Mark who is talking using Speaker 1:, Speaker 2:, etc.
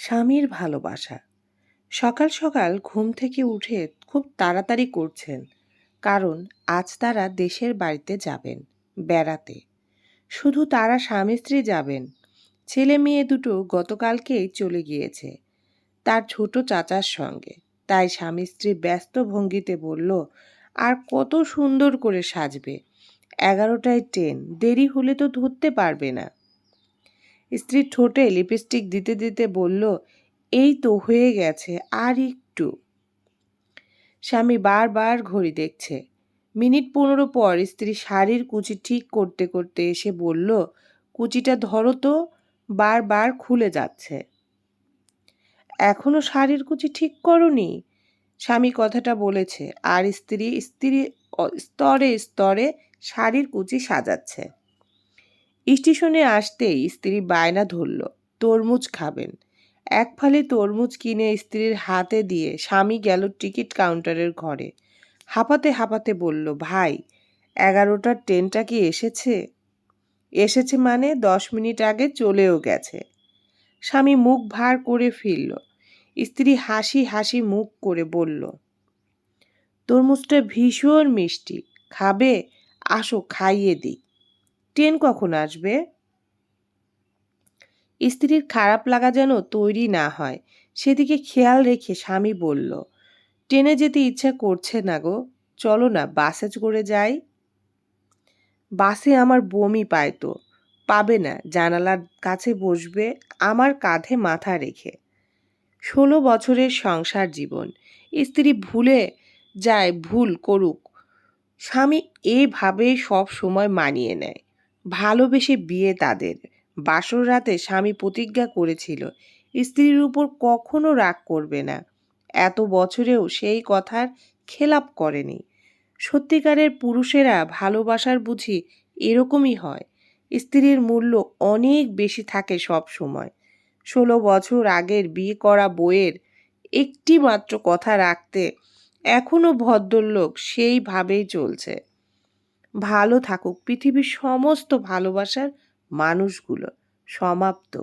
Speaker 1: স্বামীর ভালোবাসা। সকাল সকাল ঘুম থেকে উঠে খুব তাড়াতাড়ি করছেন, কারণ আজ তারা দেশের বাড়িতে যাবেন, বেড়াতে। শুধু তারা স্বামী স্ত্রী যাবেন, ছেলে মেয়ে দুটো গতকালকেই চলে গিয়েছে, তার ছোট চাচার সঙ্গে। তাই স্বামী স্ত্রী ব্যস্ত ভঙ্গিতে বলল, আর কত সুন্দর করে সাজবে। এগারোটায় ট্রেন, দেরি হলে তো ধরতে পারবে না। স্ত্রীর ঠোঁটে লিপস্টিক দিতে দিতে বলল, এই তো হয়ে গেছে, আর একটু। স্বামী বারবার ঘড়ি দেখছে। মিনিট পনেরো পর স্ত্রী শাড়ির কুচি ঠিক করতে করতে এসে বলল, কুচিটা ধরো তো। বারবার খুলে যাচ্ছে। এখনও শাড়ির কুচি ঠিক করনি? স্বামী কথাটা বলেছে, আর স্ত্রী স্ত্রী স্তরে স্তরে শাড়ির কুচি সাজাচ্ছে। স্টেশনে আসতেই স্ত্রী বায়না ধরল, তরমুজ খাবেন। এক ফালি তরমুজ কিনে স্ত্রীর হাতে দিয়ে স্বামী গেল টিকিট কাউন্টারের ঘরে। হাঁপাতে হাঁপাতে বলল, ভাই, এগারোটার ট্রেনটা কি এসেছে? এসেছে মানে দশ মিনিট আগে চলেও গেছে। স্বামী মুখ ভার করে ফিরল। স্ত্রী হাসি হাসি মুখ করে বলল, তরমুজটা ভীষণ মিষ্টি। খাবে? আসো, খাইয়ে দিই। ট্রেন কখন আসবে? স্ত্রীর খারাপ লাগা যেন তৈরি না হয়। সেদিকে খেয়াল রেখে স্বামী বলল, ট্রেনে যেতে ইচ্ছা করছে না গো। চলো না, বাসে করে যাই। বাসে আমার বমি পায় তো। পাবে না, জানালার কাছে বসবে, আমার কাঁধে মাথা রেখে। ষোলো বছরের সংসার জীবন। স্ত্রী ভুলে যায়, ভুল করুক। স্বামী এভাবে সব সময় মানিয়ে নেয়। ভালোবেসে বিয়ে তাদের। বাসর রাতে স্বামী প্রতিজ্ঞা করেছিল, স্ত্রীর উপর কখনো রাগ করবে না। এত বছরেও সেই কথার খেলাপ করেনি। সত্যিকারের পুরুষেরা ভালোবাসার বুঝি এরকমই হয়। স্ত্রীর মূল্য অনেক বেশি থাকে সব সময়। ষোলো বছর আগের বিয়ে করা বইয়ের একটি মাত্র কথা রাখতে এখনও ভদ্রলোক সেইভাবেই চলছে। ভালো থাকুক। পৃথিবীর সমস্ত ভালোবাসার মানুষগুলো সমাপ্ত।